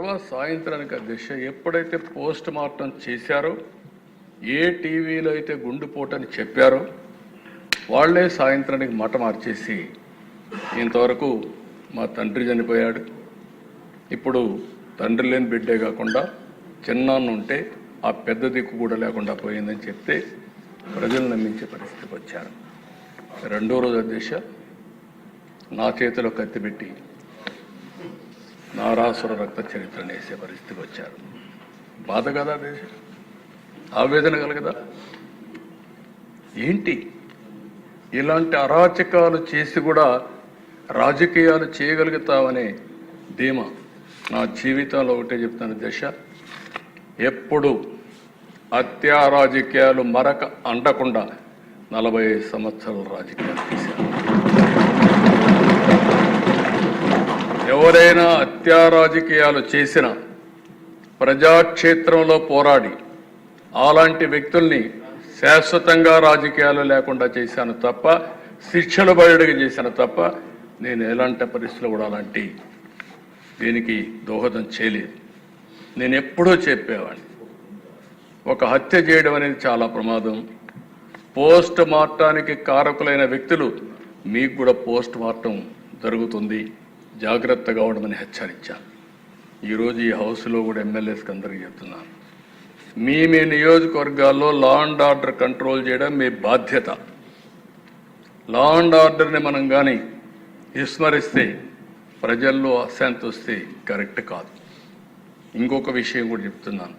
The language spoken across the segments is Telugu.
తర్వాత సాయంత్రానికి అధ్యక్ష ఎప్పుడైతే పోస్ట్ మార్టం చేశారో ఏ టీవీలో అయితే గుండుపోటని చెప్పారో వాళ్ళే సాయంత్రానికి మాట మార్చేసి ఇంతవరకు మా తండ్రి చనిపోయాడు. ఇప్పుడు తండ్రి లేని బిడ్డే కాకుండా చిన్నాన్న ఉంటే ఆ పెద్ద దిక్కు కూడా లేకుండా పోయిందని చెప్తే ప్రజలు నమ్మించే పరిస్థితికి వచ్చారు. రెండో రోజు అధ్యక్ష నా చేతిలో కత్తిపెట్టి నారాసుర రక్త చరిత్రను వేసే పరిస్థితికి వచ్చారు. బాధ కదా దేశ? ఆవేదన కలగదా? ఏంటి? ఇలాంటి అరాచకాలు చేసి కూడా రాజకీయాలు చేయగలుగుతావనే ధీమా. నా జీవితంలో ఒకటే చెప్తాను దశ. ఎప్పుడు అత్యారాజకీయాలు మరక అండకుండా నలభై సంవత్సరాలు సంవత్సరాల రాజకీయాలు చేసి ఎవరైనా అత్యారాజకీయాలు చేసిన ప్రజాక్షేత్రంలో పోరాడి అలాంటి వ్యక్తుల్ని శాశ్వతంగా రాజకీయాలు లేకుండా చేశాను తప్ప శిక్షలు బయటకు చేశాను తప్ప నేను ఎలాంటి పరిస్థితులు కూడా అలాంటి దీనికి దోహదం చేయలేదు. నేను ఎప్పుడూ చెప్పేవాడిని. ఒక హత్య చేయడం అనేది చాలా ప్రమాదం. పోస్ట్ మార్టానికి కారకులైన వ్యక్తులు మీకు కూడా పోస్ట్ మార్టం జరుగుతుంది. జాగ్రత్తగా ఉండమని హెచ్చరించాను. ఈరోజు ఈ హౌస్లో కూడా ఎమ్మెల్యేస్కి అందరికీ చెప్తున్నాను. మీ మీ నియోజకవర్గాల్లో లా అండ్ ఆర్డర్ కంట్రోల్ చేయడం మీ బాధ్యత. లా అండ్ ఆర్డర్ని మనం కానీ విస్మరిస్తే ప్రజల్లో అశాంతి వస్తే కరెక్ట్ కాదు. ఇంకొక విషయం కూడా చెప్తున్నాను.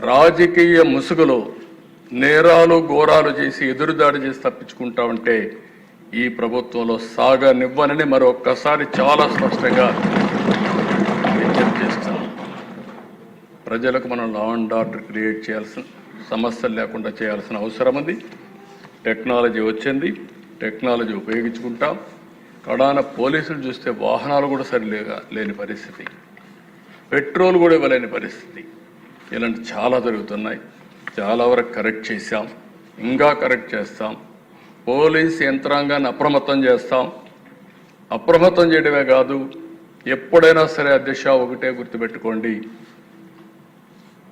రాజకీయ ముసుగులో నేరాలు ఘోరాలు చేసి ఎదురుదాడి చేసి తప్పించుకుంటా ఉంటే ఈ ప్రభుత్వంలో సాగనివ్వనని మరొక్కసారి చాలా స్పష్టంగా విజ్ఞప్తి చేస్తున్నాను ప్రజలకు మనం లా అండ్ ఆర్డర్ క్రియేట్ చేయాల్సిన సమస్యలు లేకుండా చేయాల్సిన అవసరం ఉంది. టెక్నాలజీ వచ్చింది. టెక్నాలజీ ఉపయోగించుకుంటాం. కడాన పోలీసులు చూస్తే వాహనాలు కూడా సరిలేగా లేని పరిస్థితి. పెట్రోల్ కూడా ఇవ్వలేని పరిస్థితి. ఇలాంటి చాలా జరుగుతున్నాయి. చాలా వరకు కరెక్ట్ చేశాం. ఇంకా కరెక్ట్ చేస్తాం. పోలీస్ యంత్రాంగాన్ని అప్రమత్తం చేస్తాం. అప్రమత్తం చేయడమే కాదు ఎప్పుడైనా సరే అధ్యక్ష ఒకటే గుర్తుపెట్టుకోండి.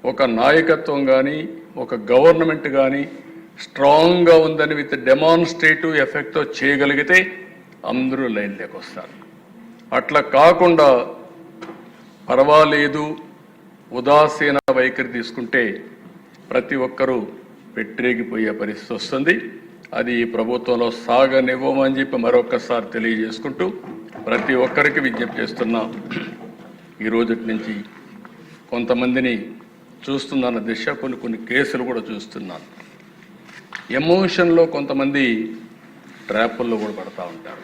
ఒక నాయకత్వం కానీ ఒక గవర్నమెంట్ కానీ స్ట్రాంగ్గా ఉందని విత్ డెమాన్స్ట్రేటివ్ ఎఫెక్ట్తో చేయగలిగితే అందరూ లైన్లోకి వస్తారు. అట్లా కాకుండా పర్వాలేదు ఉదాసీన వైఖరి తీసుకుంటే ప్రతి ఒక్కరూ పెట్టిరేగిపోయే పరిస్థితి వస్తుంది. అది ఈ ప్రభుత్వంలో సాగనివ్వమని చెప్పి మరొకసారి తెలియజేసుకుంటూ ప్రతి ఒక్కరికి విజ్ఞప్తి చేస్తున్నాం. ఈ నుంచి కొంతమందిని చూస్తున్నాను దిశ కొన్ని కొన్ని కేసులు కూడా చూస్తున్నాను. ఎమోషన్లో కొంతమంది ట్రాపుల్లో కూడా పడతా ఉంటారు.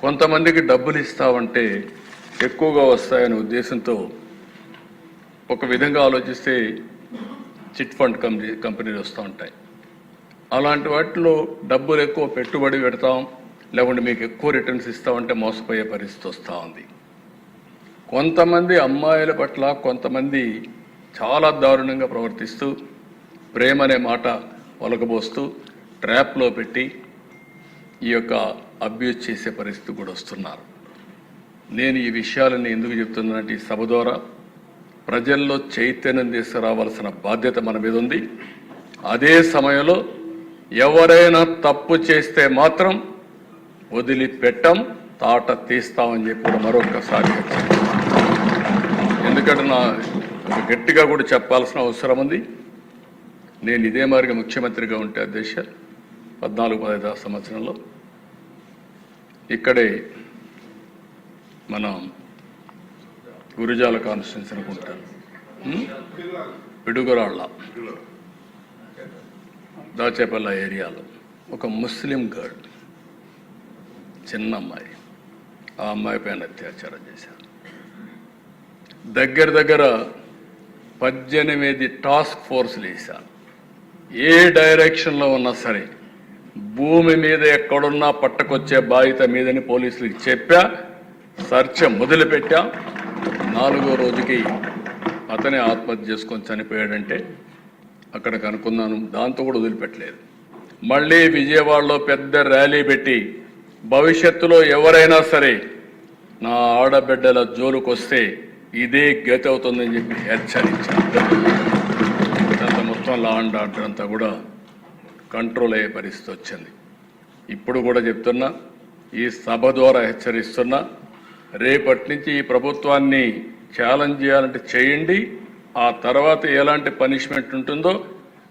కొంతమందికి డబ్బులు ఇస్తామంటే ఎక్కువగా వస్తాయనే ఉద్దేశంతో ఒక విధంగా ఆలోచిస్తే చిట్ ఫండ్ కంపెనీ కంపెనీలు వస్తూ ఉంటాయి. అలాంటి వాటిలో డబ్బులు ఎక్కువ పెట్టుబడి పెడతాం లేకుంటే మీకు ఎక్కువ రిటర్న్స్ ఇస్తామంటే మోసపోయే పరిస్థితి వస్తూ ఉంది. కొంతమంది అమ్మాయిల పట్ల కొంతమంది చాలా దారుణంగా ప్రవర్తిస్తూ ప్రేమ అనే మాట ఒలకబోస్తూ ట్రాప్లో పెట్టి ఈ యొక్క అబ్యూజ్ చేసే పరిస్థితి కూడా వస్తున్నారు. నేను ఈ విషయాలని ఎందుకు చెప్తున్నానంటే ఈ సభ ద్వారా ప్రజల్లో చైతన్యం తీసుకురావాల్సిన బాధ్యత మన మీద ఉంది. అదే సమయంలో ఎవరైనా తప్పు చేస్తే మాత్రం వదిలిపెట్టం తాట తీస్తామని చెప్పి మరొకసారి ఎందుకంటే నా గట్టిగా కూడా చెప్పాల్సిన అవసరం ఉంది. నేను ఇదే మారిగా ముఖ్యమంత్రిగా ఉంటే అధ్యక్ష పద్నాలుగు పదహైదు సంవత్సరంలో ఇక్కడే మనం గురిజాల కాన్స్టిట్యూన్సీ అనుకుంటాను పిడుగురాళ్ళ. దాచేపల్ల ఏరియాలో ఒక ముస్లిం గర్ల్ చిన్న అమ్మాయి ఆ అమ్మాయి పైన అత్యాచారం చేశారు. దగ్గర దగ్గర పద్దెనిమిది టాస్క్ ఫోర్స్లు వేశాను ఏ డైరెక్షన్లో ఉన్నా సరే భూమి మీద ఎక్కడున్నా పట్టకొచ్చే బాధ్యత మీదని పోలీసులకు చెప్పా సర్చ మొదలుపెట్టా. నాలుగో రోజుకి అతనే ఆత్మహత్య చేసుకొని చనిపోయాడంటే అక్కడ కనుక్కున్నాను. దాంతో కూడా వదిలిపెట్టలేదు. మళ్ళీ విజయవాడలో పెద్ద ర్యాలీ పెట్టి భవిష్యత్తులో ఎవరైనా సరే నా ఆడబిడ్డల జోలుకొస్తే ఇదే గతి అవుతుందని చెప్పి హెచ్చరించారు మొత్తం లా అండ్ ఆర్డర్ అంతా కూడా కంట్రోల్ అయ్యే పరిస్థితి వచ్చింది. ఇప్పుడు కూడా చెప్తున్నా ఈ సభ ద్వారా హెచ్చరిస్తున్నా రేపటి నుంచి ఈ ప్రభుత్వాన్ని ఛాలెంజ్ చేయాలంటే చేయండి. ఆ తర్వాత ఎలాంటి పనిష్మెంట్ ఉంటుందో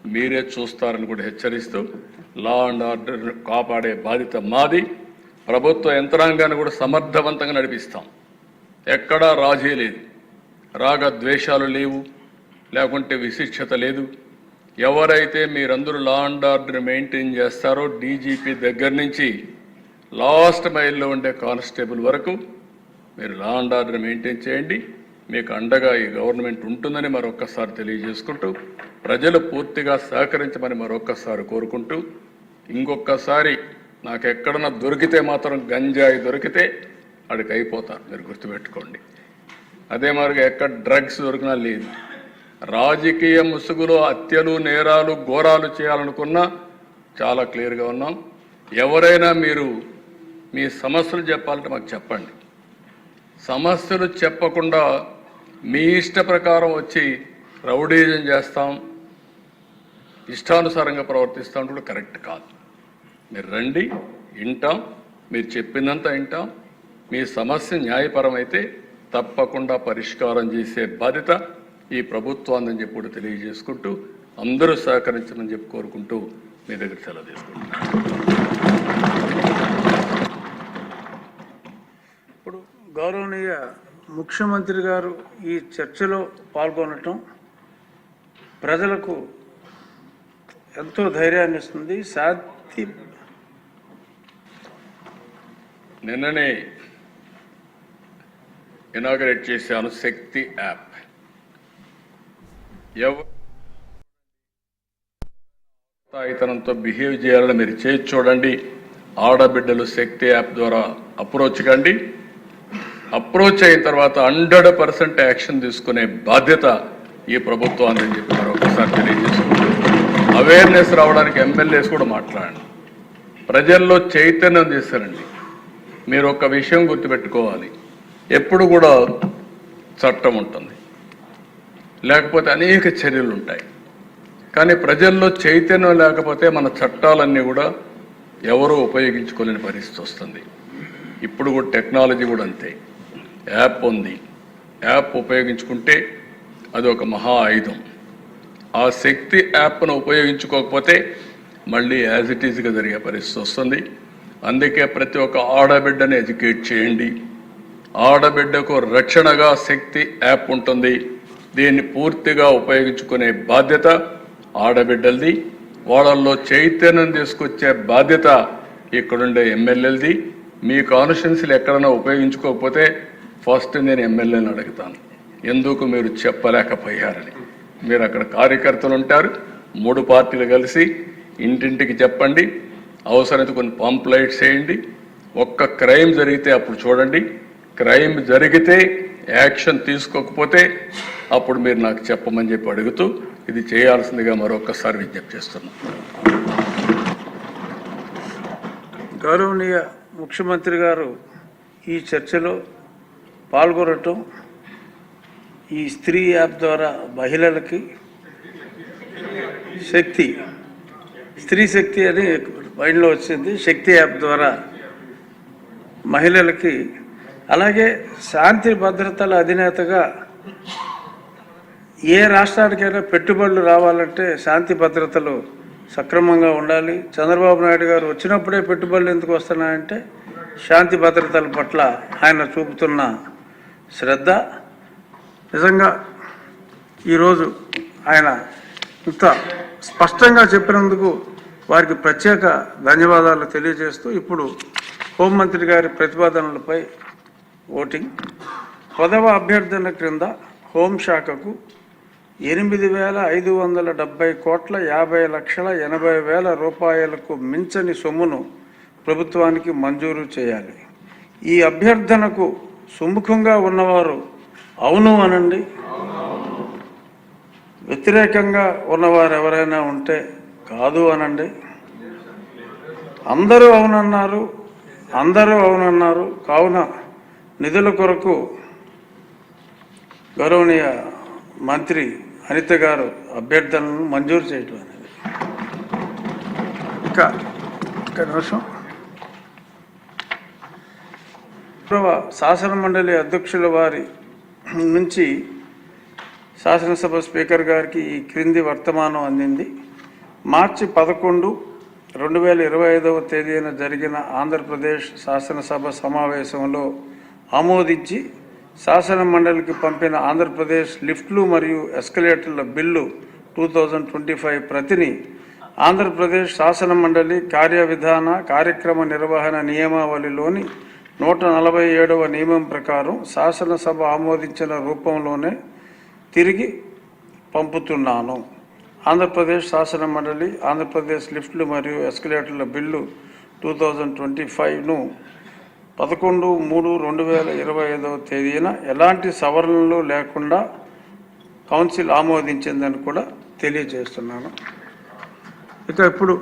మీరే చూస్తారని కూడా హెచ్చరిస్తూ లా అండ్ ఆర్డర్ కాపాడే బాధ్యత మాది. ప్రభుత్వ యంత్రాంగాన్ని కూడా సమర్థవంతంగా నడిపిస్తాం. ఎక్కడా రాజీ లేదు. రాగ ద్వేషాలు లేవు. లేకుంటే విశిష్టత లేదు. ఎవరైతే మీరందరూ లా అండ్ ఆర్డర్ మెయింటైన్ చేస్తారో డీజీపీ దగ్గర నుంచి లాస్ట్ మైల్లో ఉండే కానిస్టేబుల్ వరకు మీరు లా అండ్ ఆర్డర్ మెయింటైన్ చేయండి. మీకు అండగా ఈ గవర్నమెంట్ ఉంటుందని మరొక్కసారి తెలియజేసుకుంటూ ప్రజలు పూర్తిగా సహకరించమని మరొక్కసారి కోరుకుంటూ ఇంకొకసారి నాకు ఎక్కడన్నా దొరికితే మాత్రం గంజాయి దొరికితే అడికి అయిపోతారు మీరు గుర్తుపెట్టుకోండి. అదే మరిగా ఎక్కడ డ్రగ్స్ దొరికినా లేదు. రాజకీయ ముసుగులో హత్యలు నేరాలు ఘోరాలు చేయాలనుకున్నా చాలా క్లియర్గా ఉన్నాం. ఎవరైనా మీరు మీ సమస్యలు చెప్పాలంటే మాకు చెప్పండి. సమస్యలు చెప్పకుండా మీ ఇష్ట ప్రకారం వచ్చి రౌడీజం చేస్తాం ఇష్టానుసారంగా ప్రవర్తిస్తాం కూడా కరెక్ట్ కాదు. మీరు రండి వింటాం మీరు చెప్పిందంతా వింటాం. మీ సమస్య న్యాయపరమైతే తప్పకుండా పరిష్కారం చేసే బాధ్యత ఈ ప్రభుత్వాన్ని చెప్పి కూడా తెలియజేసుకుంటూ అందరూ సహకరించమని చెప్పి కోరుకుంటూ మీ దగ్గర సెలవు తీసుకుంటున్నాను. ఇప్పుడు గౌరవనీయ ముఖ్యమంత్రి గారు ఈ చర్చలో పాల్గొనటం ప్రజలకు ఎంతో ధైర్యాన్ని ఇస్తుంది. శాంతి నిన్ననే ఇనాగరేట్ చేశాను శక్తి యాప్. ఎవరితనంతో బిహేవ్ చేయాలని మీరు చేసి చూడండి. ఆడబిడ్డలు శక్తి యాప్ ద్వారా అప్రోచ్ కండి. అప్రోచ్ అయిన తర్వాత హండ్రెడ్ పర్సెంట్ యాక్షన్ తీసుకునే బాధ్యత ఈ ప్రభుత్వాన్ని అని చెప్పి మరొకసారి తెలియజేసుకుంటాం అవేర్నెస్ రావడానికి ఎమ్మెల్యేస్ కూడా మాట్లాడండి. ప్రజల్లో చైతన్యం చేశారండి మీరు ఒక విషయం గుర్తుపెట్టుకోవాలి. ఎప్పుడు కూడా చట్టం ఉంటుంది. లేకపోతే అనేక చర్యలు ఉంటాయి. కానీ ప్రజల్లో చైతన్యం లేకపోతే మన చట్టాలన్నీ కూడా ఎవరూ ఉపయోగించుకోలేని పరిస్థితి వస్తుంది. ఇప్పుడు కూడా టెక్నాలజీ కూడా అంతే. యాప్ ఉంది. యాప్ ఉపయోగించుకుంటే అది ఒక మహా ఆయుధం. ఆ శక్తి యాప్ను ఉపయోగించుకోకపోతే మళ్ళీ యాజ్ ఇట్ ఈజ్గా జరిగే పరిస్థితి వస్తుంది. అందుకే ప్రతి ఒక్క ఆడబిడ్డని ఎడ్యుకేట్ చేయండి. ఆడబిడ్డకు రక్షణగా శక్తి యాప్ ఉంటుంది. దీన్ని పూర్తిగా ఉపయోగించుకునే బాధ్యత ఆడబిడ్డలది. వాళ్ళల్లో చైతన్యం తీసుకొచ్చే బాధ్యత ఇక్కడుండే ఎమ్మెల్యేలది. మీ కాన్స్టిట్యున్సీలు ఎక్కడైనా ఉపయోగించుకోకపోతే ఫస్ట్ నేను ఎమ్మెల్యేని అడుగుతాను. ఎందుకు మీరు చెప్పలేకపోయారని. మీరు అక్కడ కార్యకర్తలు ఉంటారు మూడు పార్టీలు కలిసి ఇంటింటికి చెప్పండి అవసరమైతే కొన్ని పాంప్లైట్స్ వేయండి ఒక్క క్రైమ్ జరిగితే అప్పుడు చూడండి క్రైమ్ జరిగితే యాక్షన్ తీసుకోకపోతే అప్పుడు మీరు నాకు చెప్పమని చెప్పి అడుగుతూ ఇది చేయాల్సిందిగా మరొకసారి విజ్ఞప్తి చేస్తున్నాను. గౌరవనీయ ముఖ్యమంత్రి గారు ఈ చర్చలో పాల్గొనటం ఈ స్త్రీ యాప్ ద్వారా మహిళలకి శక్తి. స్త్రీ శక్తి అని మైండ్లో వచ్చింది. శక్తి యాప్ ద్వారా మహిళలకి అలాగే శాంతి భద్రతల అధినేతగా ఏ రాష్ట్రానికైనా పెట్టుబడులు రావాలంటే శాంతి భద్రతలు సక్రమంగా ఉండాలి. చంద్రబాబు నాయుడు గారు వచ్చినప్పుడే పెట్టుబడులు ఎందుకు వస్తున్నాయంటే శాంతి భద్రతల పట్ల ఆయన చూపుతున్న శ్రద్ధ. నిజంగా ఈరోజు ఆయన ఇంత స్పష్టంగా చెప్పినందుకు వారికి ప్రత్యేక ధన్యవాదాలు తెలియజేస్తూ ఇప్పుడు హోంమంత్రి గారి ప్రతిపాదనలపై ఓటింగ్. పదవ అభ్యర్థన క్రింద హోంశాఖకు ఎనిమిది వేల ఐదు వందల డెబ్బై కోట్ల యాభై లక్షల ఎనభై వేల రూపాయలకు మించని సొమ్మును ప్రభుత్వానికి మంజూరు చేయాలి. ఈ అభ్యర్థనకు సుముఖంగా ఉన్నవారు అవును అనండి. వ్యతిరేకంగా ఉన్నవారు ఎవరైనా ఉంటే కాదు అనండి. అందరూ అవునన్నారు అందరూ అవునన్నారు. కావున నిధుల కొరకు గౌరవనీయ మంత్రి అనిత గారు అభ్యర్థనలను మంజూరు చేయటం అనేది. ఇక ఇక నిమిషం. గౌరవ శాసన మండలి అధ్యక్షుల వారి నుంచి శాసనసభ స్పీకర్ గారికి ఈ క్రింది వర్తమానం అందింది. మార్చి పదకొండు రెండు వేల ఇరవై ఐదవ తేదీన జరిగిన ఆంధ్రప్రదేశ్ శాసనసభ సమావేశంలో ఆమోదించి శాసన మండలికి పంపిన ఆంధ్రప్రదేశ్ లిఫ్ట్లు మరియు ఎస్కలేటర్ల bill two thousand twenty five ప్రతిని Andhra Pradesh శాసన మండలి కార్యవిధాన కార్యక్రమ నిర్వహణ నియమావళిలోని నూట నలభై ఏడవ నియమం ప్రకారం శాసనసభ ఆమోదించిన రూపంలోనే తిరిగి పంపుతున్నాను. ఆంధ్రప్రదేశ్ శాసన మండలి ఆంధ్రప్రదేశ్ లిఫ్ట్లు మరియు ఎస్కలేటర్ల బిల్లు టూ థౌజండ్ ట్వంటీ ఫైవ్ను పదకొండు మూడు రెండు వేల ఇరవై ఐదవ తేదీన ఎలాంటి సవరణలు లేకుండా కౌన్సిల్ ఆమోదించిందని కూడా తెలియజేస్తున్నాను. ఇక ఇప్పుడు